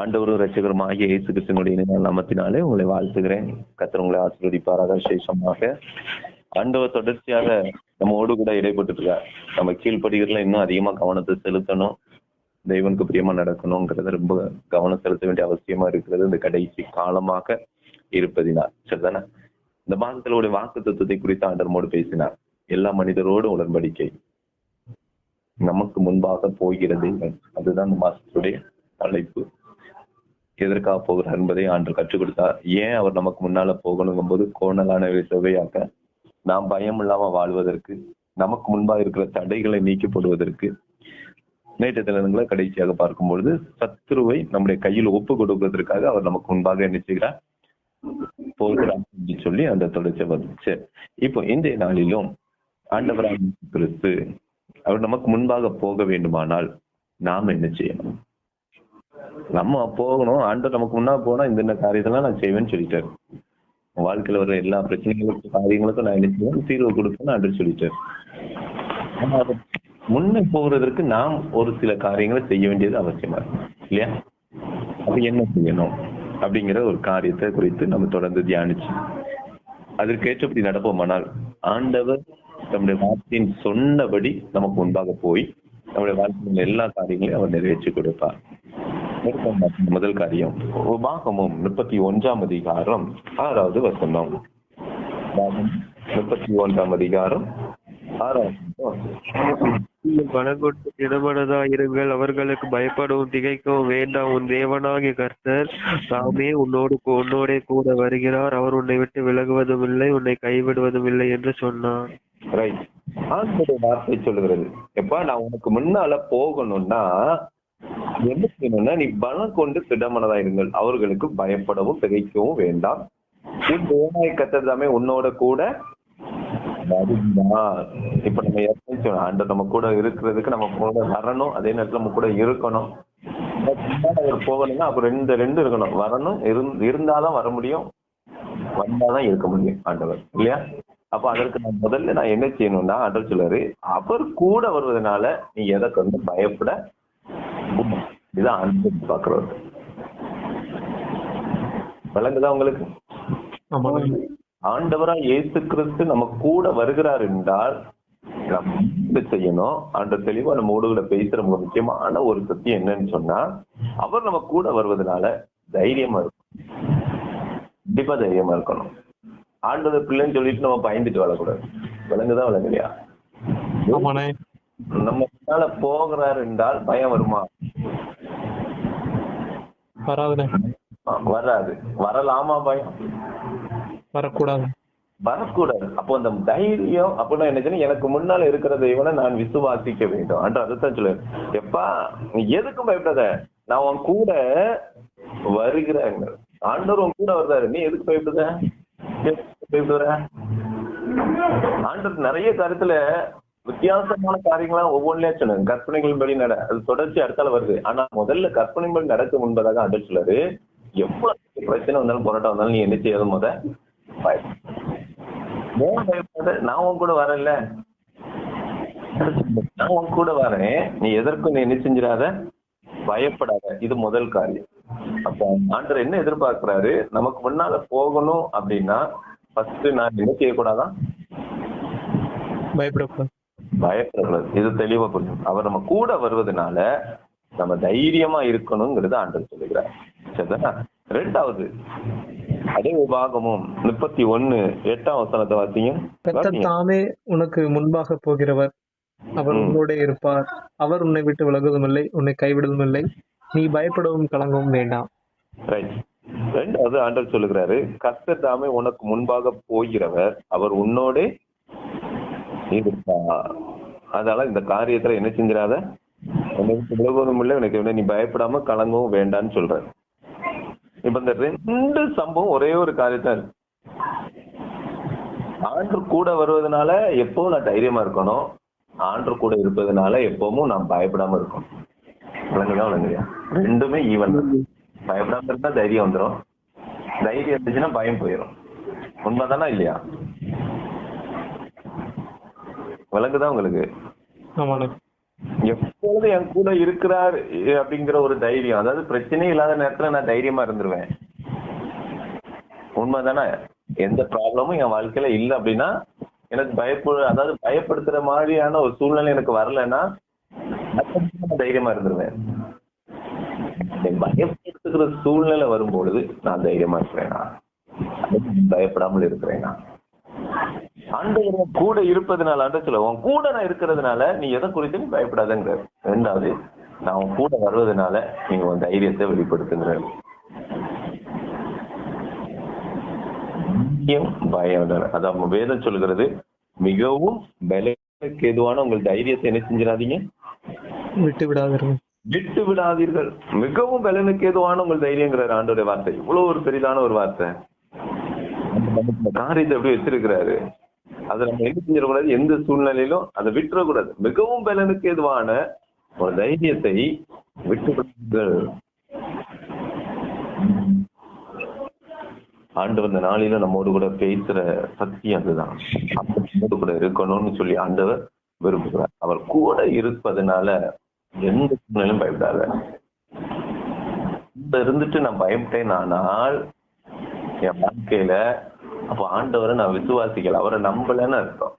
ஆண்டவரும் ரட்சகருமாகிய இயேசு கிருஷ்ணனுடைய நாமத்தினாலே உங்களை வாழ்த்துகிறேன். கர்த்தர் உங்களை ஆசீர்வதிப்பாராக. விசேஷமாக ஆண்டவர் தொடர்ச்சியாக நம்மோடு கூட இடைப்பட்டு இருக்கார் நம்ம கீழ்ப்படுகிறதுல இன்னும் அதிகமா கவனத்தை செலுத்தணும். தெய்வனுக்கு பிரியமா நடக்கணுங்கிறத ரொம்ப கவனம் செலுத்த வேண்டிய அவசியமா இருக்கிறது இந்த கடைசி காலமாக இருப்பதினால். சரிதானே? இந்த மாதத்திலுடைய வாக்கு தத்துவத்தை குறித்து ஆண்டர்மோடு பேசினார். எல்லா மனிதரோடும் உடன்படிக்கை. நமக்கு முன்பாக போகிறது அதுதான் இந்த மாசத்துடைய அழைப்பு. எதற்காக போகிறார் என்பதை ஆண்டு கற்றுக் கொடுத்தார். ஏன் அவர் நமக்கு முன்னால போகணுங்கும் போது கோணலான செவையாக்க நாம் பயம் இல்லாம வாழ்வதற்கு நமக்கு முன்பாக இருக்கிற தடைகளை நீக்கப்படுவதற்கு நேற்று தினங்களை கடைசியாக பார்க்கும் பொழுது சத்ருவை நம்முடைய கையில் ஒப்பு கொடுப்பதற்காக அவர் நமக்கு முன்பாக என்ன செய்கிறார்? போகிறார் என்று சொல்லி அந்த தொடர்ச்சி வந்துச்சு. இப்போ இன்றைய நாளிலும் ஆண்டவராக கிறிஸ்து அவர் நமக்கு முன்பாக போக வேண்டுமானால் நாம் என்ன செய்யணும்? நம்ம போகணும் ஆண்டவர் நமக்கு முன்னா போனா இந்த காரியத்தெல்லாம் நான் செய்வேன்னு சொல்லிட்டாரு. வாழ்க்கையில வர எல்லா பிரச்சனைகளுக்கும் காரியங்களுக்கும் நான் என்ன செய்வேன்? தீர்வு கொடுப்பேன்னு ஆண்டவர் சொல்லிட்டாரு. முன்னே போகிறதற்கு நாம் ஒரு சில காரியங்களை செய்ய வேண்டியது அவசியமா இருக்கு இல்லையா? அது என்ன செய்யணும்? அப்படிங்கிற ஒரு காரியத்தை குறித்து நம்ம தொடர்ந்து தியானிச்சு அதற்கேற்றபடி நடப்போமானால் ஆண்டவர் நம்முடைய வார்த்தையின் சொன்னபடி நமக்கு முன்பாக போய் நம்முடைய வாழ்க்கையில் எல்லா காரியங்களையும் அவர் நிறைவேற்றி கொடுப்பார். முதல் காரியம். உபாகமும் முப்பத்தி ஒன்றாம் அதிகாரம் ஆறாவது வசனம். முப்பத்தி ஒன்றாம் அதிகாரம் பலங்கொண்டு திடமனதா இருங்கள் அவர்களுக்கு பயப்படவும் திகைக்கவும் வேண்டாம். உன் தேவனாகிய கர்த்தர் தாமே உன்னோடு உன்னோடே கூட வருகிறார். அவர் உன்னை விட்டு விலகுவதும் இல்லை உன்னை கைவிடுவதும் இல்லை என்று சொன்னார். ரைட் ஆண்டோட வார்த்தை சொல்லுகிறது. எப்பா நான் உனக்கு முன்னால போகணும்னா என்ன செய்யணும்னா நீ பலம் கொண்டு திடமனதா இருங்கள். அவர்களுக்கு பயப்படவும் திகைக்கவும் வேண்டாம். உன் தேவனாய் கத்ததாமே உன்னோட கூட இப்ப நம்ம ஏற்கனவே சொன்னோம், நம்ம கூட இருக்கிறதுக்கு நம்ம கூட வரணும். அதே நேரத்துல நம்ம கூட இருக்கணும். அவர் போகணும்னா அப்ப ரெண்டு ரெண்டு இருக்கணும். வரணும் இருந்- இருந்தாதான் வர முடியும். வந்தாதான் இருக்க முடியும் ஆண்டவர். இல்லையா? அப்ப அதற்கு நான் முதல்ல நான் என்ன செய்யணும்னா ஆண்டவர் சொல்லாரு அவர் கூட வருவதனால நீ எதை கொண்டு பயப்பட கூடாது. இதுதான் ஆண்டவர் பாக்குறது விளங்குதா உங்களுக்கு? ஆண்டவரா இயேசு கிறிஸ்து நம்ம கூட வருகிறார் என்றால் நம்ம செய்யணும்? அந்த தெளிவா நம்ம ஊடுகளை பேசுற மிக முக்கியமான ஒரு சத்தியம் என்னன்னு சொன்னா அவர் நம்ம கூட வருவதனால தைரியமா இருக்கும் கண்டிப்பா தைரியமா இருக்கணும். ஆண்டவர் பிள்ளைன்னு சொல்லிட்டு நம்ம பயந்துட்டு வாழக்கூடாது. விளங்குதா விளங்குலையா? நம்ம முன்னால போகிறார் என்றால் பயம் வருமா? வராதுண்ணே ஆ, வராது. வரலாமா பயம்? வரக்கூடாது. வரக்கூடாது. அப்போ அந்த தைரியம் அப்படின்னா என்ன செய்யணும்? எனக்கு முன்னால இருக்கிற தெய்வனை நான் விசுவாசிக்க வேண்டும். அன்று அதுதான் சொல்லு எப்பா நீ எதுக்கும் பயப்படாத. நான் உன் கூட வருகிறேன். ஆண்டவர் உன் கூட வர்றாரு. நீ எதுக்கு பயப்படுத? பயப்படுற ஆண்டவர் நிறைய கருத்துல வித்தியாசமான காரியங்களாம் ஒவ்வொன்றிலே சொல்லுங்க. கற்பனைகள் படி நட அது தொடர்ச்சி அடுத்தால வருது. ஆனா முதல்ல கற்பனை படி நடக்க முன்பதாக ஆண்டவர் சொல்லாரு எவ்வளவு பிரச்சனை வந்தாலும் போராட்டம் வந்தாலும் நீ என்ன செய்யாத முத? பய- பயப்படாத நான் உன் கூட வரல நான் உன் கூட வரேன். நீ எதற்கும் நீ என்ன செஞ்சிடாத? பயப்படாத. இது முதல் காரியம். அப்ப ஆண்டர் என்ன எதிர்பார்க்கிறாரு? நமக்கு முன்னால போகணும் அப்படின்னா ஃபர்ஸ்ட் நான் என்ன செய்யக்கூடாதான் பயப்படக்கூடாது. பயப்படக்கூடாது. இது தெளிவா புரியும். அவர் நம்ம கூட வருவதனால நம்ம தைரியமா இருக்கணுங்கிறது ஆண்டவர் சொல்லுகிறார். சரிதானா? ரெண்டாவது அதே உபாகமும் முப்பத்தி ஒண்ணு எட்டாம் வசனத்தை வாசிங்க. தாமே உனக்கு முன்பாக போகிறவர். அவர். உன்னோடே இருப்பார். அவர் உன்னை விட்டு விலகுவதும் இல்லை உன்னை கைவிடுவதும் இல்லை நீ பயப்படவும் கலங்கவும் வேண்டாம். ரைட் ரெண்டாவது ஆண்டவர் சொல்லுகிறாரு கர்த்தர் தாமே உனக்கு முன்பாக போகிறவர். அவர் உன்னோடே அதனால இந்த காரியத்துல என்ன செஞ்சிடாத உனக்கு விட்டு விலகுவதும் இல்லை உனக்கு என்ன நீ பயப்படாம கலங்கவும் வேண்டாம்னு சொல்றாரு. இப்ப இந்த ரெண்டு சம்பவம் ஒரே ஒரு காரியத்தான் இருக்கு. ஆண்டு கூட வருவதனால எப்பவும் நான் தைரியமா இருக்கணும். ஆண்டு கூட இருப்பதனால எப்பவும் நான் பயப்படாம இருக்கணும். விளங்குதா விளங்குறியா ரெண்டுமே ஈவன் பயப்படாம இருந்தா தைரியம் வந்துடும் தைரியம் இருந்துச்சுன்னா பயம் போயிடும் உண்மைதானா இல்லையா? விளங்குதா உங்களுக்கு? எப்பொழுது என் கூட இருக்கிறார் அப்படிங்கிற ஒரு தைரியம். அதாவது பிரச்சனையே இல்லாத நேரத்துல நான் தைரியமா இருந்துருவேன். உண்மைதானே? எந்த ப்ராப்ளமும் என் வாழ்க்கையில இல்ல அப்படின்னா எனக்கு பயப்படு அதாவது பயப்படுத்துற மாதிரியான ஒரு சூழ்நிலை எனக்கு வரலைன்னா தைரியமா இருந்துருவேன். பயப்படுத்துகிற சூழ்நிலை வரும்பொழுது நான் தைரியமா இருக்கிறேனா பயப்படாமல் இருக்கிறேனா? ஆண்டவர் கூட இருப்பதனால ஆண்டு சொல்ல உன் கூட நான் இருக்கிறதுனால நீ எதை குறித்து நீ பயப்படாதங்கிற. ரெண்டாவது நான் உன் கூட வருவதனால நீ உன் தைரியத்தை வெளிப்படுத்துங்கிற. பயம் அதான் வேதம் சொல்கிறது மிகவும் பலனுக்கு எதுவான உங்கள் தைரியத்தை என்ன செஞ்சிடாதீங்க. விட்டு விடாதீர்கள். விட்டு விடாதீர்கள். மிகவும் பலனுக்கு ஏதுவான உங்கள் தைரியங்கிறார் ஆண்டோடைய வார்த்தை. இவ்வளவு ஒரு பெரிதான ஒரு வார்த்தை. காரியத்தை எப்படி வச்சிருக்கிறாரு. அதை நம்ம என்ன செஞ்சிடக்கூடாது? எந்த சூழ்நிலையிலும் அதை விட்டுறக்கூடாது. மிகவும் பலனுக்கு எதுவான ஒரு தைரியத்தை விட்டு ஆண்டு வந்த நாளில நம்மோடு கூட பேசுற சக்தி அதுதான். நம்மோடு கூட இருக்கணும்னு சொல்லி ஆண்டவர் விரும்புகிறார். அவர் கூட இருப்பதனால எந்த சூழ்நிலையும் பயப்படாத. இருந்துட்டு நான் பயப்பட்டேன் ஆனால் என் வாழ்க்கையில அப்ப ஆண்டவரை நான் விசுவாசிக்கல. அவரை நம்பலன்னு அர்த்தம்.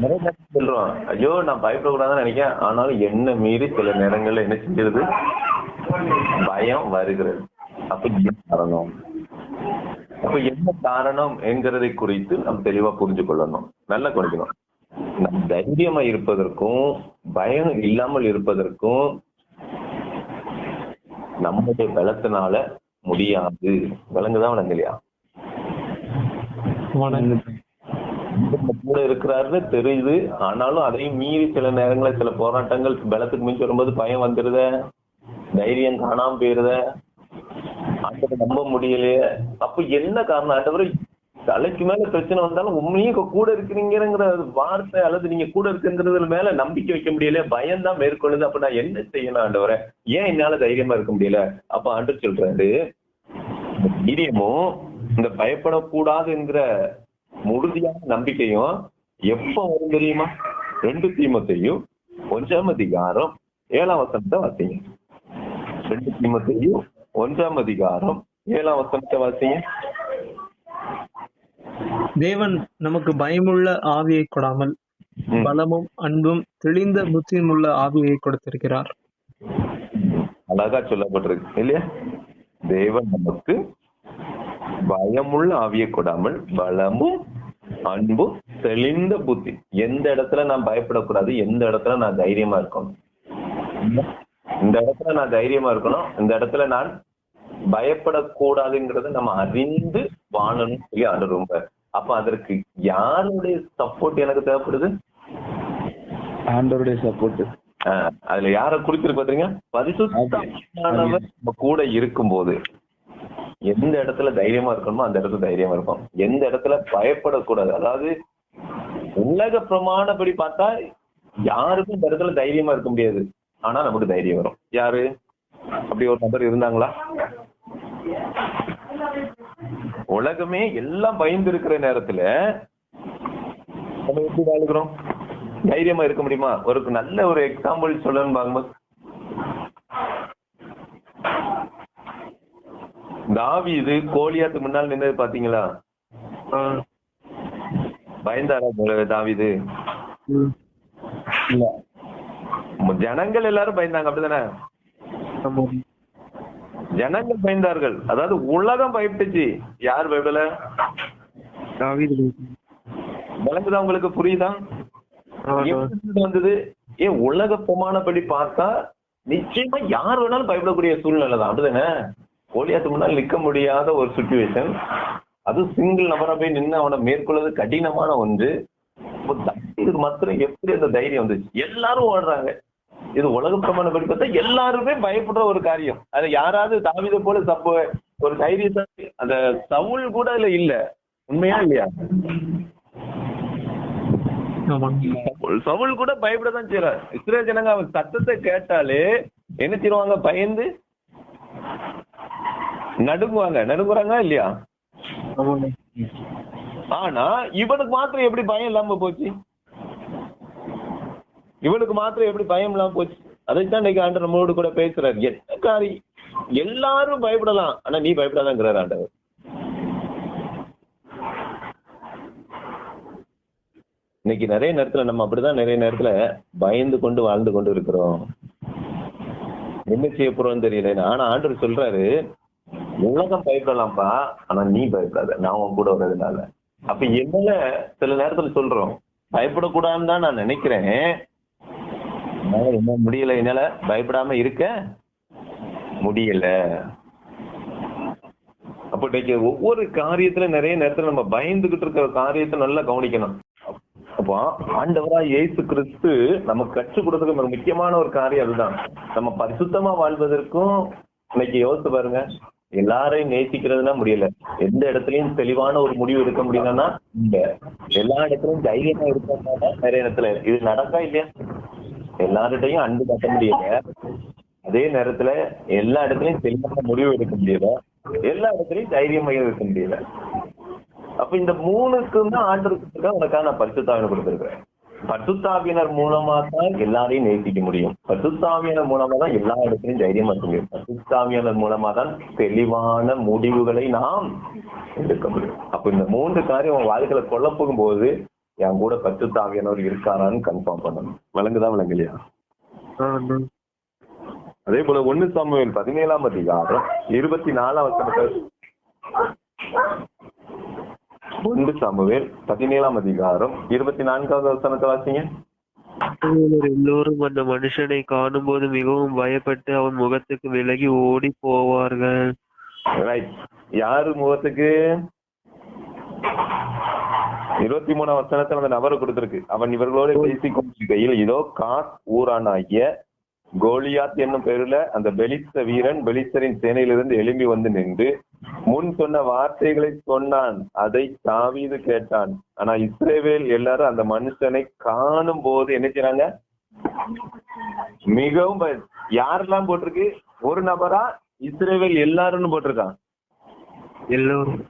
நிறைய சொல்றோம் ஐயோ நான் பயப்படக்கூடாதுன்னு நினைக்கிறேன். ஆனாலும் என்ன மீறி சில நேரங்கள்ல என்ன செஞ்சிருது பயம் வருகிறது. அப்ப காரணம்? அப்ப என்ன காரணம் என்கிறதை குறித்து நாம் தெளிவா புரிஞ்சு கொள்ளணும். நல்லா குறைக்கணும் நம் தைரியமா இருப்பதற்கும் பயம் இல்லாமல் இருப்பதற்கும் நம்முடைய பலத்தினால முடியாது. விளங்குதான் விளங்கலையா? கூட இருக்கிறாருன்னு தெரியுது. ஆனாலும் அதையும் மீறி சில நேரங்களில் சில போராட்டங்கள் பலத்துக்கு மிஞ்சி வரும்போது பயம் வந்துருத. தைரியம் காணாம போயிருத. ஆண்டவரை நம்ப முடியலையே. அப்ப என்ன காரணம்? ஆண்டவரை தலைக்கு மேல பிரச்சனை வந்தாலும் உண்மையும் கூட இருக்கிறீங்கிற வார்த்தை அல்லது நீங்க கூட இருக்குங்கிறதுல மேல நம்பிக்கை வைக்க முடியல பயம் தான் மேற்கொள்ளுது. அப்ப நான் என்ன செய்யணும் ஆண்டவரை? ஏன் என்னால தைரியமா இருக்க முடியல? அப்ப ஆண்டு சொல்றாரு தைரியமும் இந்த பயப்படக்கூடாதுங்கிற உறுதியான நம்பிக்கையும் எப்ப வரும் தெரியுமா? ரெண்டு தீமத்தையும் ஒன்றாம் அதிகாரம் ஏழாம் வசனத்தை வாசிங்க. ரெண்டு தீமத்தையும் ஒன்றாம் அதிகாரம் ஏழாம் வசனத்தை வாசிங்க. தேவன் நமக்கு பயமுள்ள ஆவியை கொடாமல். பலமும் அன்பும் தெளிந்த புத்தியும் உள்ள ஆவியை கொடுத்திருக்கிறார். அழகா சொல்லப்பட்டிருக்கு இல்லையா? தேவன் நமக்கு பயமுள்ள ஆவியை கொடாமல் பலமும் அன்பும் தெளிந்த புத்தி. எந்த இடத்துல நான் பயப்படக்கூடாது எந்த இடத்துல நான் தைரியமா இருக்கணும்? இந்த இடத்துல நான் தைரியமா இருக்கணும் இந்த இடத்துல நான் பயப்படக்கூடாதுங்கிறத நம்ம அறிந்து வாழணும்னு சொல்லி ஆண்டு ரொம்ப. அப்ப அதற்கு யாருடைய சப்போர்ட் எனக்கு தேவைப்படுது? ஆண்டவருடைய சப்போர்ட் ஆஹ் அதுல யார குறிப்பிட்டு பாத்தீங்க? பரிசுத்தமானவர் நம்ம கூட இருக்கும்போது. எந்த இடத்துல தைரியமா இருக்கணுமோ அந்த இடத்துல தைரியமா இருக்கும் எந்த இடத்துல பயப்படக்கூடாது. அதாவது உலக பிரமாணப்படி பார்த்தா யாருக்கும் இந்த இடத்துல தைரியமா இருக்க முடியாது. ஆனா நமக்கு தைரியம் வரும். யாரு? அப்படி ஒரு நபர் இருந்தாங்களா? உலகமே எல்லாம் பயந்து இருக்கிற நேரத்துல நம்ம எப்படி வாழ்கிறோம்? தைரியமா இருக்க முடியுமா? ஒரு நல்ல ஒரு எக்ஸாம்பிள் சொல்லணும் பாருங்க தாவீது கோலியாத்து முன்னால் நின்னது பாத்தீங்களா பயந்தாரா தாவீது? ம், இல்ல. ஜனங்கள் எல்லாரும் பயந்தாங்க அப்படிதானே. ஜனங்கள் பயந்தார்கள். அதாவது உலகம் பயப்பட்டுச்சு. யார் பயப்படல? விளங்குதா உங்களுக்கு? புரியுதா? வந்தது? ஏன் உலக பிரமாணப்படி பார்த்தா நிச்சயமா யார் வேணாலும் பயப்படக்கூடிய சூழ்நிலை தான் அப்படிதானே? கோலியாத்து முன்னால் நிக்க முடியாத ஒரு சுச்சுவேஷன் அது சிங்கிள் நபரா போய் நின்று அவனை மேற்கொள்வது கடினமான ஒன்று. அப்ப மாத்திரம் எப்படி அந்த தைரியம் வந்துச்சு? எல்லாரும் ஓடுறாங்க. இது உலக பிரமாணப்படி பார்த்தா எல்லாருமே பயப்படுற ஒரு காரியம். அது யாராவது தாவித போல சப்ப ஒரு தைரியத்தை அந்த சவுல் கூட அதுல இல்ல. உண்மையா இல்லையா? சவுல் கூட பயப்படதான் செய்யறாரு இஸ்ரேல் ஜனங்க அவன் சத்தத்தை கேட்டாலே என்ன செய்வாங்க? பயந்து நடுங்குவாங்க. நடுங்குறாங்க இல்லையா. ஆனா இவனுக்கு மாத்திரம் எப்படி பயம் இல்லாம போச்சு? இவனுக்கு மாத்திரம் எப்படி பயம் இல்லாம போச்சு? அதைத்தான் இன்னைக்கு ஆண்டவர் நம்மளோடு கூட பேசுறாரு. என்ன காரியம் எல்லாரும் பயப்படலாம். ஆனா நீ பயப்படாதாங்கிறார் ஆண்டவர். இன்னைக்கு நிறைய நேரத்துல நம்ம அப்படிதான் நிறைய நேரத்துல பயந்து கொண்டு வாழ்ந்து கொண்டு இருக்கிறோம். என்ன செய்ய போறோம்னு தெரியல ஆனா ஆண்டவர் சொல்றாரு உலகம் பயப்படலாம்ப்பா ஆனா நீ பயப்படாத. நான் உன் கூட வர்றதுனால. அப்ப என்னால சில நேரத்துல சொல்றோம். பயப்படக்கூடாதுன்னு தான் நான் நினைக்கிறேன். என்ன முடியல என்னால பயப்படாம இருக்க முடியல. அப்ப இன்னைக்கு ஒவ்வொரு காரியத்துல நிறைய நேரத்துல நம்ம பயந்துகிட்டு இருக்கிற காரியத்தை நல்லா கவனிக்கணும். அப்போ ஆண்டவரா இயேசு கிறிஸ்து நமக்கு கற்றுக் கொடுத்ததுக்கு ஒரு முக்கியமான ஒரு காரியம் அதுதான். நம்ம பரிசுத்தமா வாழ்வதற்கும் இன்னைக்கு யோசித்து பாருங்க. எல்லாரையும் நேசிக்கிறதுனா முடியல. எந்த இடத்துலயும் தெளிவான ஒரு முடிவு எடுக்க முடியலன்னா இந்த எல்லா இடத்துலயும் தைரியமா இருக்கணும்னா நிறைய இடத்துல இது நடக்கா இல்லையா? எல்லார்கிட்டையும் அன்பு கட்ட முடியல. அதே நேரத்துல எல்லா இடத்துலயும் தெளிவான முடிவு எடுக்க முடியல. எல்லா இடத்துலயும் தைரியமாக இருக்க முடியல. அப்ப இந்த மூணுக்கும் தான் ஆண்டு உனக்காக நான் பரிசுத்தாவினை கொடுத்திருக்கிறேன். பரிசுத்தாவியனர் மூலமா தான் எல்லாரையும் நேசிக்க முடியும். பரிசுத்தாவியனர் மூலமா தான் எல்லா இடத்திலையும் தைரியமா இருக்க முடியும். பரிசுத்தாவியனர் மூலமா தான் தெளிவான முடிவுகளை நாம் எடுக்க முடியும். அப்ப இந்த மூன்று காரியம் உன் வாழ்க்கையில கொல்ல போகும்போது என் கூட பரிசுத்தாவியனர் இருக்காரான்னு கன்ஃபார்ம் பண்ணணும். விளங்குதா விளங்கலையா? அதே போல ஒண்ணு சாமுவேல் பதினேழாம் அதிகாரம் இருபத்தி நாலாம் வசனத்தை ஒன்று சாமுவேல். பதினேழாம் அதிகாரம். இருபத்தி நான்காவது வசனத்தை வாசிங்க. எல்லோரும் அந்த மனுஷனை காணும்போது மிகவும் பயப்பட்டு அவன் முகத்துக்கு விலகி ஓடி போவார்கள். ரைட் யாரு முகத்துக்கு? இருபத்தி மூணாம் வசனத்துல அந்த நபரை கொடுத்திருக்கு. அவன் இவர்களோட பேசிக் கொண்டிருக்கையில் இதோ காஸ் ஊரானாகிய கோலியாத் என்னும் பேருல அந்த பெலிஸ்த வீரன் பெலிஸ்தரின் சேனையிலிருந்து எழும்பி வந்து நின்று முன் சொன்ன வார்த்தைகளை சொன்னான். அதை தாவீது கேட்டான். ஆனா இஸ்ரேவேல் எல்லாரும் அந்த மனுஷனை காணும் போது என்ன செய்றாங்க? மிகவும் யாரெல்லாம் போட்டிருக்கு? ஒரு நபரா? இஸ்ரேவேல் எல்லாரும்னு போட்டிருக்கான். எல்லோரும்.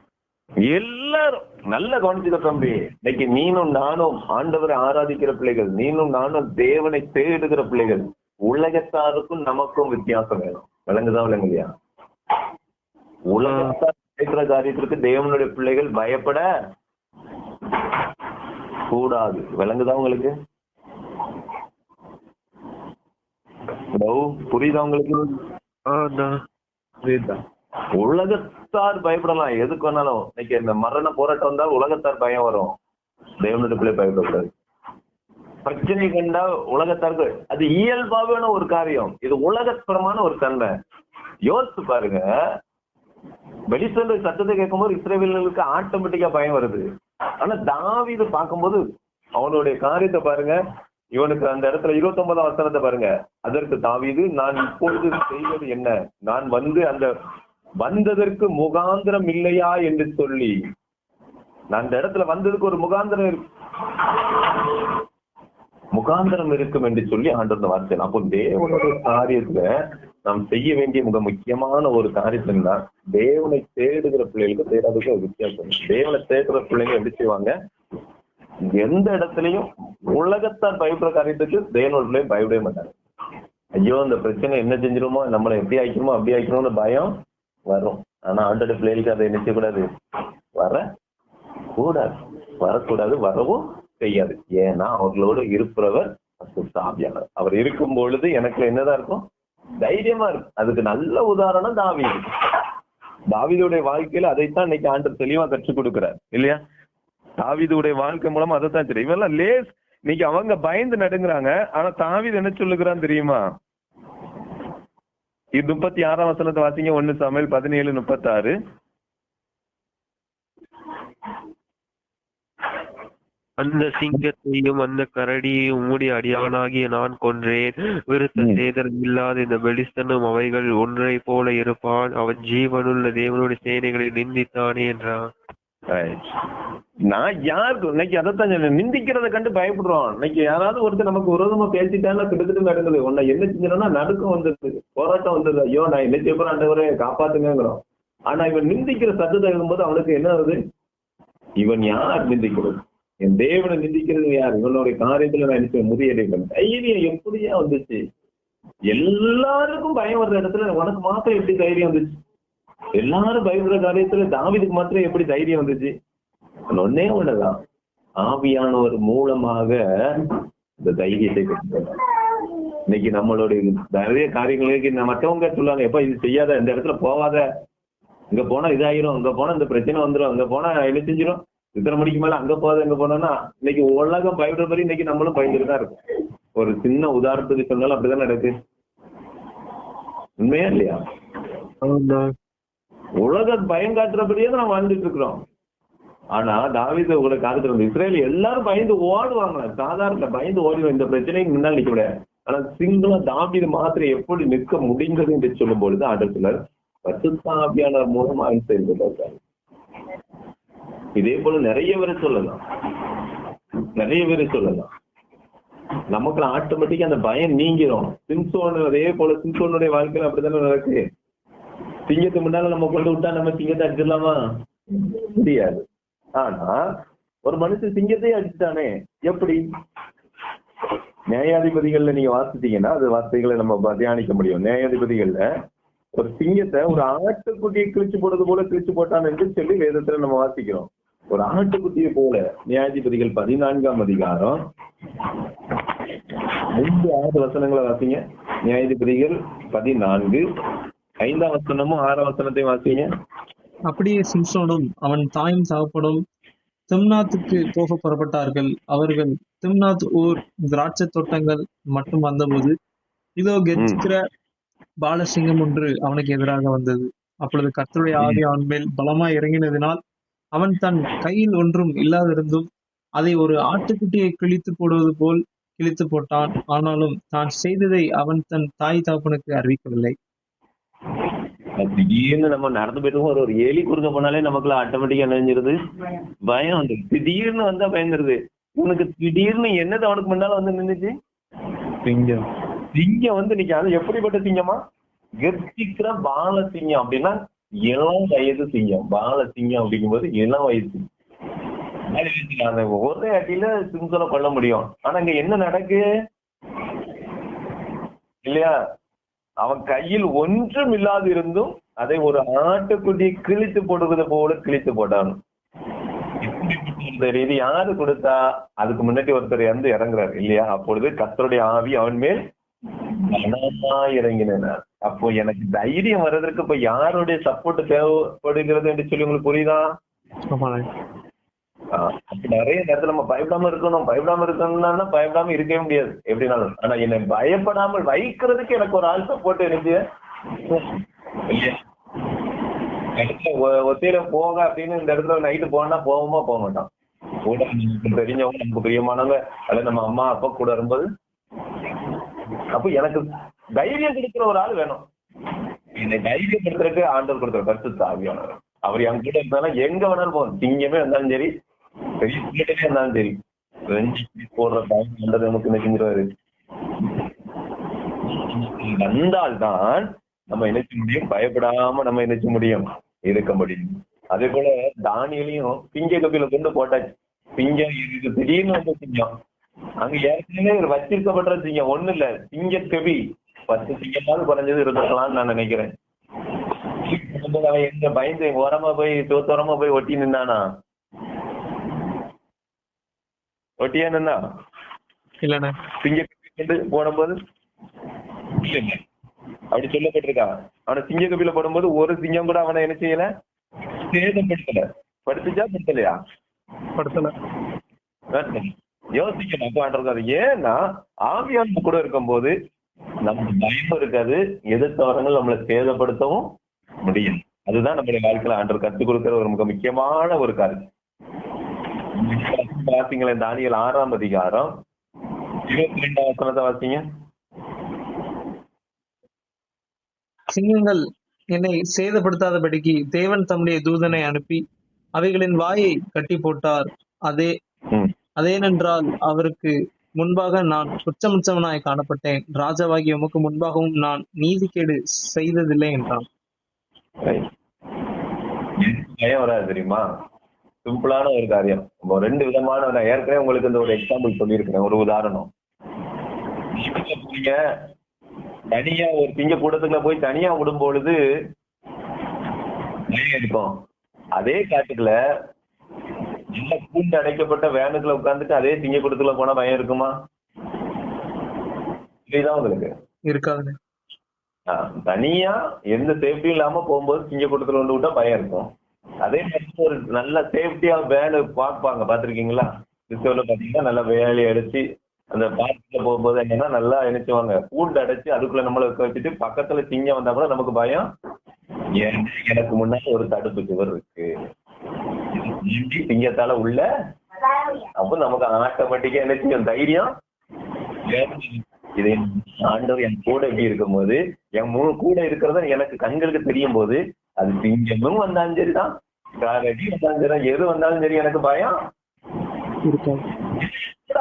எல்லாரும். நல்ல கவனிச்சுக்க தம்பி. இன்னைக்கு நீனும் நானும் ஆண்டவரை ஆராதிக்கிற பிள்ளைகள் நீனும் நானும் தேவனை தேடுகிற பிள்ளைகள். உலகத்தாருக்கும் நமக்கும் வித்தியாசம் வேணும். விளங்குதா விளங்குலையா உலகத்தார் கேட்கிற காரியத்திற்கு தேவனுடைய பிள்ளைகள் பயப்பட கூடாது. விளங்குதா உங்களுக்கு? புரியுதா உங்களுக்கு? உலகத்தார் பயப்படலாம். எதுக்கு வேணாலும். இன்னைக்கு இந்த மரண போராட்டம் வந்தால் உலகத்தார் பயம் வரும். தேவனுடைய பிள்ளை பயப்படக்கூடாது. பிரச்சனை கண்டா உலகத்தார்கள் அது இயல்பாவான ஒரு காரியம். இது உலகத்தரமான ஒரு தன்மை. யோசிச்சு பாருங்க. வெளிச்சொல்ற சத்தத்தை கேட்கும்போது இஸ்ரேவேலர்களுக்கு ஆட்டோமேட்டிக்கா பயம் வருது. ஆனா தாவிது பார்க்கும்போது அவனுடைய காரியத்தை பாருங்க. இவனுக்கு அந்த இடத்துல இருபத்தி ஒன்பதாம் வசனத்தை பாருங்க. அதற்கு தாவீது நான் இப்பொழுது செய்வது என்ன? நான் வந்து அந்த வந்ததற்கு முகாந்திரம் இல்லையா? என்று சொல்லி நான் அந்த இடத்துல வந்ததுக்கு ஒரு முகாந்திரம் இருக்கு. முகாந்திரம் இருக்கும் என்று சொல்லி ஆண்டவர் வார்த்தை அப்போ தேவனுடைய காரியத்துல நாம் செய்ய வேண்டிய மிக முக்கியமான ஒரு காரியத்துனா தேவனை தேடுகிற பிள்ளைகளுக்கு தேடாததுக்கு ஒரு வித்தியாசம். தேவனை தேடுகிற பிள்ளைங்க எப்படி செய்வாங்க? எந்த இடத்துலயும் உலகத்தார் பயப்படுற காரியத்துக்கு தேவனோட பிள்ளை பயப்படவே மாட்டாங்க ஐயோ இந்த பிரச்சனை என்ன செஞ்சிருமோ நம்மளை எப்படி ஆக்கணுமோ அப்படி ஆக்கணும்னு பயம் வரும். ஆனா ஆண்டோட பிள்ளைகளுக்கு அதை என்ன கூடாது வர கூடாது. வரக்கூடாது. வரவும் செய்யாது. ஏன்னா அவர்களோடு இருப்பவர் பரிசுத்த அவர் இருக்கும் பொழுது எனக்கு என்னதான் இருக்கும்? தைரியமா இருக்கும். அதுக்கு நல்ல உதாரணம் தாவீது. தாவிதுடைய வாழ்க்கையில அதைத்தான் இன்னைக்கு ஆண்டர் தெளிவா கற்றுக் கொடுக்கிறார். இல்லையா? தாவிதுடைய வாழ்க்கை மூலமா அதைத்தான் தெரியும். இவெல்லாம் லேஸ். இன்னைக்கு அவங்க பயந்து நடுங்குறாங்க. ஆனா தாவிது என்ன சொல்லுகிறான் தெரியுமா? இது முப்பத்தி ஆறாம் வசனத்தை வாசிங்க. ஒண்ணு சமையல் பதினேழு முப்பத்தாறு. அந்த சிங்கத்தையும் அந்த கரடியையும் உம்முடைய அடியானாகிய நான் கொன்றேன். விருத்த. சேதனம் இல்லாத இந்த பெலிஸ்தனும் அவைகள் ஒன்றை போல இருப்பான். அவன் ஜீவனுள்ள தேவனுடைய சேனைகளை நிந்தித்தானே என்றான். நான் யாருக்கு இன்னைக்கு அதைத்தான் சொன்னேன் நிந்திக்கிறத கண்டு பயப்படுறோம். இன்னைக்கு யாராவது ஒருத்தர் நமக்கு விரோதமா பேசிட்டாங்கன்னா கிட்டத்தட்ட நடக்குது உன்னை என்ன செஞ்சோம்னா நடுக்கம் வந்தது. போராட்டம் வந்தது. ஐயோ நான் என்ன செய்ய ஆண்டவரே காப்பாத்துங்கிறோம் ஆனா இவன் நிந்திக்கிற சத்தத்தை எழுதும்போது அவனுக்கு என்ன ஆகுது? இவன் யார் நிந்திக்கிறது? என் தேவனை நிந்திக்கிறது யார்? இவனுடைய காரியத்துல நான் நினைச்சேன் முறியடைவேன் தைரியம் எப்படியா வந்துச்சு? எல்லாருக்கும் பயம் வர்ற இடத்துல உனக்கு மாத்திரம் எப்படி தைரியம் வந்துச்சு? எல்லாரும் பயப்படுற காரியத்துல தாவிதுக்கு மாத்திரம் எப்படி தைரியம் வந்துச்சு? ஒன்னே ஒண்ணுதான். ஆவியானவர் மூலமாக இந்த தைரியத்தை இன்னைக்கு நம்மளுடைய நிறைய காரியங்களுக்கு இந்த மற்றவங்க சொல்லுவாங்க எப்ப இது செய்யாத இந்த இடத்துல போகாத. இங்க போனா இதாயிரும். அங்க போனா இந்த பிரச்சனை வந்துரும். அங்க போனா என்ன செஞ்சிடும் இத்தனை மணிக்கு மேல அங்க போகாத இங்க போனோம்னா இன்னைக்கு உலகம் பயப்படுற மாதிரி இன்னைக்கு நம்மளும் பயந்துட்டு தான் இருக்கும். ஒரு சின்ன உதாரணத்துக்கு சொன்னாலும் அப்படிதான் நடக்கு உண்மையா இல்லையா? ஆமா உலகம் பயம் காட்டுறபடியே தான் நம்ம வாழ்ந்துட்டு இருக்கிறோம். ஆனா தாவீது உங்களை காலத்துல இருந்து இஸ்ரேல் எல்லாரும் பயந்து ஓடுவாங்க. சாதாரண பயந்து ஓடிடுவோம் இந்த பிரச்சனைக்கு முன்னால் நிக்க முடியாது. ஆனா சிங்கள தாவீது மாத்திரம் எப்படி நிற்க முடிந்தது என்று சொல்லும் பொழுது ஆண்டவர் சிலர் பசுத்தாபியானவர் மூலமாக செயல்பட்டார். இதே போல நிறைய பேரை சொல்லலாம். நிறைய பேரை சொல்லலாம். நமக்கு ஆட்டோமேட்டிக்கா அந்த பயம் நீங்கிரும். சிம்சோன் அதே போல சிம்சோனுடைய வாழ்க்கையில அப்படித்தானே நடக்கு? சிங்கத்துக்கு முன்னால நம்ம கொண்டு விட்டா நம்ம சிங்கத்தை அடிச்சிடலாமா? முடியாது. ஆனா ஒரு மனுஷன் சிங்கத்தையே அடிச்சுட்டானே எப்படி? நியாயாதிபதிகள்ல நீங்க வாசிச்சீங்கன்னா அது வார்த்தைகளை நம்ம தியானிக்க முடியும். நியாயாதிபதிகள்ல ஒரு சிங்கத்தை ஒரு ஆட்டுக்குட்டியை கிழிச்சு போடுறது போல கிழிச்சு போட்டான்னு சொல்லி வேதத்துல நம்ம வாசிக்கிறோம். ஒரு ஆட்டுக்குட்டியை போல நியாயாதிபதிகள் பதினான்காம் அதிகாரம் ஐந்து ஆறு வசனங்களை வாசிங்க. நியாயாதிபதிகள் பதினான்கு ஐந்தாம் வசனமும் ஆறாம் வசனத்தையும் வாசிங்க. அப்படியே சிம்சோனும் அவன் தாயும் தகப்பனும் திம்னாத்துக்கு போக புறப்பட்டார்கள். அவர்கள் திம்னாத் ஊர் திராட்சை தோட்டங்கள் மட்டும் வந்தபோது இதோ கெச்சிக்கிற பாலசிங்கம் ஒன்று அவனுக்கு எதிராக வந்தது. அப்பொழுது கர்த்தருடைய ஆவி அவன் மேல் பலமாய் இறங்கினதினால் அவன் தன் கையில் ஒன்றும் இல்லாதிருந்தும் அதை ஒரு ஆட்டுக்குட்டியை கிழித்து போடுவது போல் கிழித்து போட்டான். ஆனாலும் தான் செய்ததை அவன் தன் தாய் தகப்பனுக்கு அறிவிக்கவில்லை. திடீர்னு நம்ம நடந்து போயிட்டு ஒரு ஒரு எலி குறுக்க போனாலே நமக்குள்ள ஆட்டோமேட்டிக்கா நினைஞ்சிருது. பயம் வந்து திடீர்னு வந்தா பயந்துருது. உனக்கு திடீர்னு என்னது அவனுக்கு முன்னால வந்து நின்றுச்சு சிங்கம் சிங்கம் வந்து நிக்க அது எப்படிப்பட்ட சிங்கமா கர்ஜிக்கிற பால சிங்கம் அப்படின்னா இளம் வயது சிங்கம் பால சிங்கம் அப்படிங்கும்போது இளம் வயது சிங்கம். அந்த ஒரே அடியில சிம்சனை கொல்ல முடியும். ஆனா இங்க என்ன நடக்கு? இல்லையா? அவன் கையில் ஒன்றும் இல்லாது இருந்தும் அதை ஒரு ஆட்டுக்குட்டி கிழித்து போடுவது போல கிழித்து போட்டான். இது யாரு கொடுத்தா? அதுக்கு முன்னாடி ஒருத்தர் இறந்து இறங்குறாரு இல்லையா? அப்பொழுது கத்தருடைய ஆவி அவன் மேல் கனமா இறங்கினார் அப்போ எனக்கு தைரியம் வர்றதற்கு இப்ப யாருடைய சப்போர்ட் தேவைப்படுகிறது என்று சொல்லி உங்களுக்கு புரியுதா? நிறைய நேரத்துல நம்ம பயப்படாம இருக்கணும். பயப்படாம இருக்கணும்னா பயப்படாம இருக்கவே முடியாது. எப்படினாலும். ஆனா என்னை பயப்படாமல் வைக்கிறதுக்கு எனக்கு ஒரு ஆள் சப்போர்ட் ஒ- ஒத்தையில போக அப்படின்னு இந்த இடத்துல நைட்டு போனா போவோமா? போக மாட்டான் கூட நமக்கு தெரிஞ்சவங்க நமக்கு பிரியமானவங்க அல்ல நம்ம அம்மா அப்பா கூட வரும்போது அப்ப எனக்கு தைரியம் கொடுக்கிற ஒரு ஆள் வேணும். என்னை தைரியம் கொடுக்கறதுக்கு ஆண்டவர் கொடுத்த பரிசுத்த தாவியானவர் அவர் என் கூட இருந்தாலும் எங்க வேணாலும் போகும் சிங்கமே இருந்தாலும் சரி பெரிய சிங்கட்டமே இருந்தாலும் சரி. ரெண்டு போடுற டைம் ஆண்டவர் நமக்கு நினைக்கிறாரு வந்தால்தான் நம்ம என்ன முடியும்? பயப்படாம நம்ம என்ன முடியும்? இருக்க முடியும் அதே போல தானியலையும் சிங்க கபில கொண்டு போட்டாச்சு. சிங்கம் இருக்கு. திடீர்னு வந்து சிங்கம் அங்க ஏற்கனவே வச்சிருக்கப்பட்ட சிங்கம் ஒண்ணு இல்ல சிங்க கவி பத்து சிங்கமாவது குறைஞ்சது இருந்திருக்கலாம்னு நான் நினைக்கிறேன். அவன் எங்க பயந்து ஓரமா போய் தோத்தோரமா போய் ஒட்டி நின்னானா? ஒட்டியா நின்னா? இல்லண்ணே. சிங்க கபில போடும்போது அப்படி சொல்லப்பட்டிருக்கா? அவனை சிங்க கபில போடும்போது ஒரு சிங்கம் கூட அவனை என்ன செய்யல? சேதப்படுத்தல. படுத்துச்சா படுத்தலையா? படத்துல. அப்ப ஆண்டவருக்கு அது ஏன்னா ஆவியான கூட இருக்கும்போது நமக்கு பயம் இருக்காது. எதிர்த்தவரங்கள் நம்மளை சேதப்படுத்தவும் முடியும். அதுதான் நம்மளுடைய வாழ்க்கையில ஆண்டவர் கற்றுக் கொடுக்கிற ஒரு மிக முக்கியமான ஒரு காரியம் வாசிங்களேன் தானியல் ஆறாம் அதிகாரம் இருபத்தி ரெண்டாம் வசனத்தை வாசிங்க. சிங்கங்கள் என்னை சேதப்படுத்தாதபடிக்கு தேவன் தம்முடைய தூதனை அனுப்பி அவைகளின் வாயை கட்டி போட்டார். அதே. அதேனென்றால் அவருக்கு முன்பாக நான் குற்றமற்றவனாய் காணப்பட்டேன். ராஜாவாகிய உமக்கு முன்பாகவும் நான் நீதிகேடு செய்ததில்லை என்றான். எனக்கு பயம் வராது தெரியுமா? சிம்பிளான ஒரு காரியம். ரெண்டு விதமான நான் ஏற்கனவே உங்களுக்கு இந்த ஒரு எக்ஸாம்பிள் சொல்லியிருக்கிறேன். ஒரு உதாரணம். தனியா ஒரு திங்க கூட்டத்துக்குள்ள போய் தனியா விடும் பொழுது பயம் இருக்கும் அதே காட்டுக்குள்ள கூண்டு அடைக்கப்பட்ட வேனுக்குள்ள உட்கார்ந்துட்டு அதே திங்க கூட்டத்துக்குள்ள போனா பயம் இருக்குமா? இதுதான் உங்களுக்கு? இருக்காதுங்க. ஆ, தனியா எந்த சேஃப்டியும் இல்லாம போகும்போது திங்க கூட்டத்துல கொண்டு விட்டா பயம் இருக்கும். அதே நேரத்துல ஒரு நல்ல சேஃப்டியா வேலை பார்ப்பாங்க பாத்திருக்கீங்களா கிறிஸ்தவர்ல பாத்தீங்கன்னா நல்லா வேலையை அடிச்சு அந்த பார்க்குல போகும்போது என்னன்னா நல்லா நினைச்சுவாங்க கூண்டு அடைச்சு அதுக்குள்ள நம்மள வச்சுட்டு பக்கத்துல திங்க வந்தா கூட நமக்கு பயம். எனக்கு முன்னாடி ஒரு தடுப்பு சுவர் இருக்கு. திங்கத்தால உள்ள? அப்போ நமக்கு ஆட்டோமேட்டிக்கா என்ன செய்யும்? தைரியம்? இது ஆண்டவர் என் கூட எப்படி இருக்கும்போது என் மூணு கூட இருக்கிறத எனக்கு கண்களுக்கு தெரியும் போது அது திங்கமும் வந்தாலும் சரிதான். காரடி வந்தாலும் சரி எது வந்தாலும் சரி எனக்கு பயம்.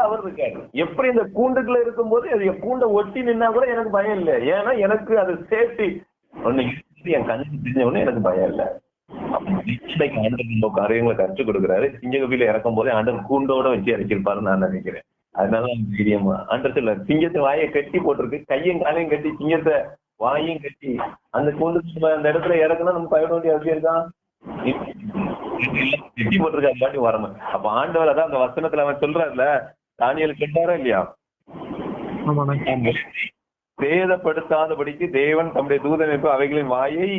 அவர் இருக்காரு. எப்படி இந்த கூண்டுக்குள்ள இருக்கும்போது அது என் கூண்டை ஒட்டி நின்னா கூட எனக்கு பயம் இல்லை. ஏன்னா எனக்கு அது சேஃப்டி ஒண்ணு என் கண்ணுக்கு தெரிஞ்ச உடனே எனக்கு பயம் இல்லை. இன்னைக்கு ஆண்டவர் நம்ம காரியங்களை கற்றுக் கொடுக்குறாரு. சிங்ககபில இறக்கும் போதே ஆண்டவர் கூண்டோட வச்சு இறக்கிருப்பாருன்னு நான் நினைக்கிறேன். அதனால தைரியமா. ஆண்டவர் சொல்ல சிங்கத்தை வாயை கட்டி போட்டிருக்கு. கையும் காலையும் கட்டி சிங்கத்தை வாயும் கட்டி அந்த நம்ம அந்த இடத்துல இறக்குனா நம்ம பயப்பட வேண்டிய அவசியம் இருக்கான் கட்டி போட்டிருக்கு அது பாட்டி வரணும் அப்ப ஆண்டவர் அதான் அந்த வசனத்துல அவன் சொல்றாருல தானியல் கேட்டாரா இல்லையா? சேதப்படுத்தாதபடிக்கு தேவன் தம்முடைய தூதமைப்பு அவைகளின் வாயை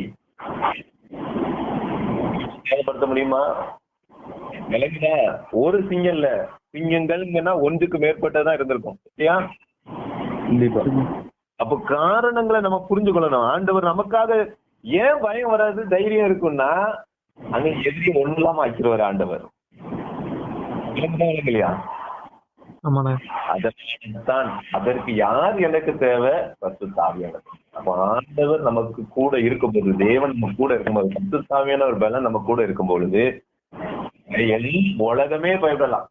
சேதப்படுத்த முடியுமா? விளங்குதா? ஒரு சிங்கம் இல்ல. சிங்கங்கள்ங்கன்னா ஒன்றுக்கு மேற்பட்டதான் இருந்திருக்கும். இல்லையா? கண்டிப்பா. அப்ப காரணங்களை நம்ம புரிஞ்சு கொள்ளணும் ஆண்டவர் நமக்காக ஏன் பயம் வராது தைரியம் இருக்கும்னா அங்க எதிரி ஒண்ணு இல்லாம ஆக்கிடுவார் ஆண்டவர். ஆமாண்ணே அதற்காகத்தான் அதற்கு யார் எனக்கு தேவை? பத்து தாவியானவர் அப்ப ஆண்டவர் நமக்கு கூட இருக்கும்போது தேவன் நம்ம கூட இருக்கும்போது பத்து தாவியான ஒரு பலம் நம்ம கூட இருக்கும் பொழுது உலகமே பயப்படலாம்.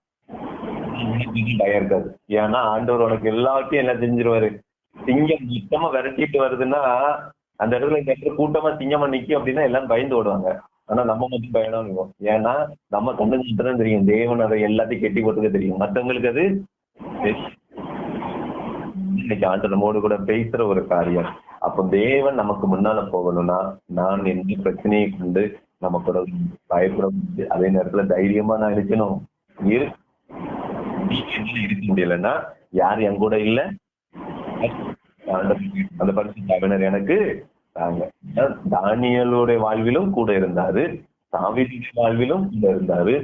பயம் இருக்காது. ஏன்னா ஆண்டவர் உனக்கு எல்லாத்தையும் என்ன செஞ்சிருவாரு? சிங்கம் மொத்தமா விரட்டிட்டு வருதுன்னா அந்த இடத்துல இந்த இடத்துல கூட்டமா சிங்கமா நிக்கும் அப்படின்னா எல்லாம் பயந்து ஓடுவாங்க. ஆனா நம்ம மட்டும் பயணம் இருக்கும் ஏன்னா நம்ம கண்ணுக்கு மட்டும் தெரியும். தேவன் அதை எல்லாத்தையும் கெட்டி போட்டுக்க தெரியும். மத்தவங்களுக்கு அது இன்னைக்கு ஆண்டு நம்மோடு கூட பேசுற ஒரு காரியம். அப்போ தேவன் நமக்கு முன்னால போகணும்னா நான் எந்த பிரச்சனையை கொண்டு நம்ம கூட பயப்பட அதே நேரத்துல தைரியமா நான் இருக்கணும். இருக்க முடியலன்னா யார் என் கூட இல்ல? அந்த பரிசு தகவனர் எனக்கு தானியலுடைய வாழ்விலும் கூட இருந்தாரு. தாவீதுடைய வாழ்விலும் கூட இருந்தாரு.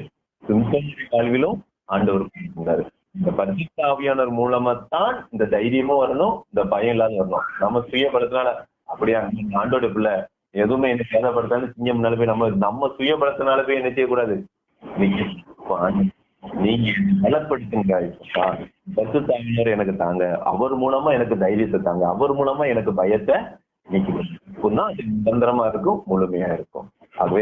சிம்சனுடைய வாழ்விலும் ஆண்டவர் இருந்தாரு. இந்த பரிசுத்தாவியானவர் மூலமா தான் இந்த தைரியமும் வரணும் இந்த பயம் இல்லாத வரணும். நம்ம சுயபலத்தினால அப்படியா ஆண்டோட பிள்ளை எதுவுமே என்ன சேதப்படுத்தாலும் சிங்கம் முன்னால போய் நம்ம நம்ம சுயபலத்தினால போய் என்ன செய்யக்கூடாது. நீங்க நீங்க பலப்படுத்துங்க பரிசுத்த ஆவியானவர் எனக்கு தாங்க. அவர் மூலமா எனக்கு தைரியத்தை தாங்க. அவர் மூலமா எனக்கு பயத்தை இருக்கும் தான் அது நிரந்தரமா இருக்கும் முழுமையா இருக்கும். ஆகவே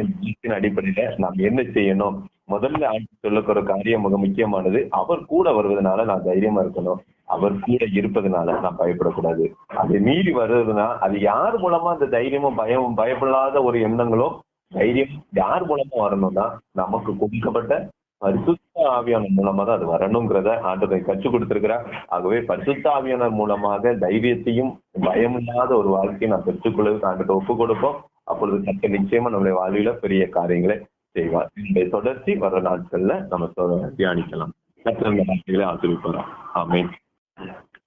அடிப்படையில நாம் என்ன செய்யணும்? முதல்ல ஆட்சி சொல்லக்கூடிய காரியம் மிக முக்கியமானது. அவர் கூட வருவதனால நான் தைரியமா இருக்கணும். அவர் கூட இருப்பதனால நான் பயப்படக்கூடாது. அதை மீறி வருதுன்னா அது யார் மூலமா அந்த தைரியமும் பயமும் பயப்படாத ஒரு எண்ணங்களோ தைரியம் யார் மூலமா வரணும்னா நமக்கு கொடுக்கப்பட்ட பரிசுத்த ஆவியானவர் மூலமா தான் அது வரணுங்கிறத ஆண்டதை கற்றுக் கொடுத்திருக்கிறார். ஆகவே பரிசுத்த ஆவியானவர் மூலமாக தைரியத்தையும் பயமில்லாத ஒரு வாழ்க்கையை நான் பெற்றுக்கொள்வதற்கு ஆண்டு ஒப்பு கொடுப்போம். அப்பொழுது கட்ட நிச்சயமா நம்முடைய வாழ்வில பெரிய காரியங்களை செய்வார். இதை தொடர்ச்சி வர நாட்கள்ல நம்ம தியானிக்கலாம். நாட்களை ஆசிரிப்போம் வார்த்தைகளை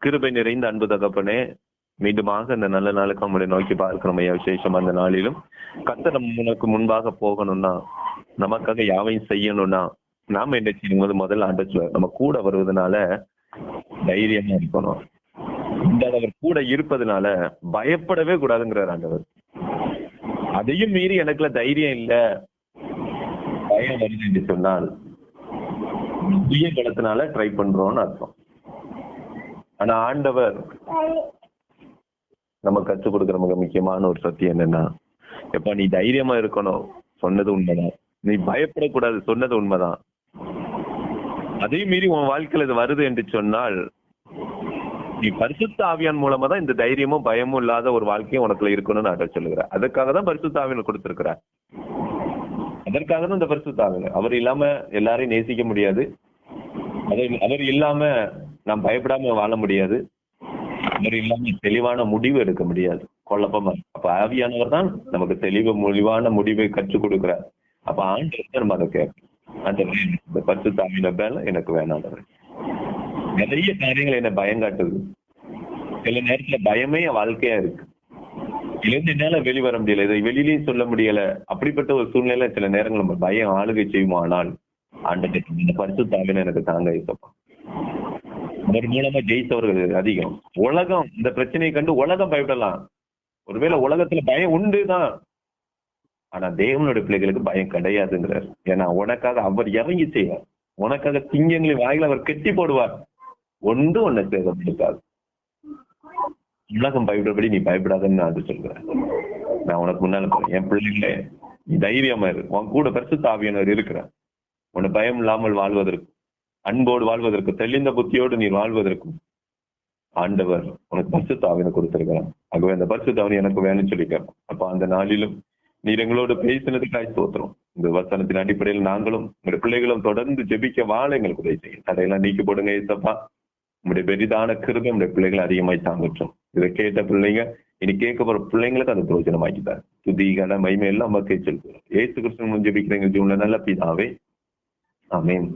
கிருபை நிறைந்த அன்பு தகப்பனே மீண்டுமாக இந்த நல்ல நாளுக்கு நம்மளை நோக்கி பார்க்கிறோம். ஐயா விசேஷம் அந்த நாளிலும் கர்த்தர் நம்ம உனக்கு முன்பாக போகணும்னா நமக்காக யாவையும் செய்யணும்னா நாம என்ன செய்யும்போது முதல்ல ஆண்டத்துல நம்ம கூட வருவதனால தைரியமா இருக்கணும். இந்த அவர் கூட இருப்பதனால பயப்படவே கூடாதுங்கிறார் ஆண்டவர். அதையும் மீறி எனக்குள்ள தைரியம் இல்ல. பயம் வருது என்று சொன்னால் சுய பலத்தினால ட்ரை பண்றோம்னு அர்த்தம். ஆனா ஆண்டவர் நம்ம கற்றுக் கொடுக்கிற மிக முக்கியமான ஒரு சத்தியம் என்னன்னா எப்ப நீ தைரியமா இருக்கணும். சொன்னது உண்மைதான். நீ பயப்படக்கூடாது. சொன்னது உண்மைதான். அதையும் மீறி உன் வாழ்க்கையில இது வருது என்று சொன்னால் நீ பரிசுத்த ஆவியான் மூலமா தான் இந்த தைரியமும் பயமும் இல்லாத ஒரு வாழ்க்கையும் உனக்குள்ள இருக்கணும்னு நான் சொல்லுகிறேன். அதுக்காக தான் பரிசுத்த ஆவியன் கொடுத்திருக்கிறார். அதற்காக தான் இந்த பரிசுத்தாவினர் அவர் இல்லாம எல்லாரையும் நேசிக்க முடியாது. அவர் அவர் இல்லாம நாம் பயப்படாம வாழ முடியாது. அவர் இல்லாம தெளிவான முடிவு எடுக்க முடியாது. குழப்பமா அப்ப ஆவியானவர் தான் நமக்கு தெளிவு முடிவான முடிவை கற்றுக் கொடுக்கிறார். அப்ப ஆண்டவர் நம்ம அதை கேட்கணும். ஆண்டவரே இந்த பரிசுத்தாவின மேல எனக்கு வேணாண்டவர் நிறைய காரியங்கள் என்ன பயம் காட்டுது. சில நேரத்துல பயமே வாழ்க்கையா இருக்கு. இதுலேருந்து என்னால வெளிவர முடியல. இதை வெளியிலயும் சொல்ல முடியல. அப்படிப்பட்ட ஒரு சூழ்நிலை சில நேரங்கள் நம்ம பயம் ஆளுகை செய்யுமானால் ஆண்டு இந்த பரிசுத்தாவின எனக்கு தாங்க இருக்கப்பா அவர் மூலமா ஜெயித்தவர்கள் அதிகம். உலகம் இந்த பிரச்சனையை கண்டு உலகம் பயப்படலாம். ஒருவேளை உலகத்துல பயம் உண்டுதான். ஆனா தேவனுடைய பிள்ளைகளுக்கு பயம் கிடையாதுங்கிறார். ஏன்னா உனக்காக அவர் இறங்கி செய்வார். உனக்காக திங்கங்களின் வாயில அவர் கெட்டி போடுவார். ஒன்று உன்னை சேதப்படுத்தாது. உலகம் பயப்படுறபடி நீ பயப்படாதன்னு நான் சொல்றேன். நான் உனக்கு முன்னால என் பிள்ளைங்களே நீ தைரியமா இரு. உன் கூட பரிசு தாவியனர் இருக்கிறார். உன்னை பயம் இல்லாமல் வாழ்வதற்கு அன்போடு வாழ்வதற்கு தெளிந்த புத்தியோடு நீ வாழ்வதற்கும் ஆண்டவர் உனக்கு பரிசு தாவினை கொடுத்திருக்கிறான் ஆகவே அந்த பரிசு தாவணி எனக்கு வேணும்னு சொல்லி அப்ப அந்த நாளிலும் நீர் எங்களோடு பேசினதுக்காய் ஸ்தோத்திரம். இந்த வசனத்தின் அடிப்படையில் நாங்களும் உங்களுடைய பிள்ளைகளும் தொடர்ந்து ஜெபிக்க வாழ எங்களுக்கு உதவி செய்யும் தடையெல்லாம் நீக்கி போடுங்க ஏசப்பா. உங்களுடைய பெரிதான கிருபை உங்களுடைய பிள்ளைகளை அதிகமாய் தாங்கட்டும். இதை கேட்ட பிள்ளைங்க இனி கேட்க போற பிள்ளைங்களுக்கு அது பிரயோஜனமாக்கிட்டார் துதி கன மகிமை எல்லாம் மக்கள் செலுத்துகிறோம் ஏசு கிருஷ்ணன் ஜெபிக்கிறீங்க ஜூன்ல நல்ல பிதாவே. ஆமேன்.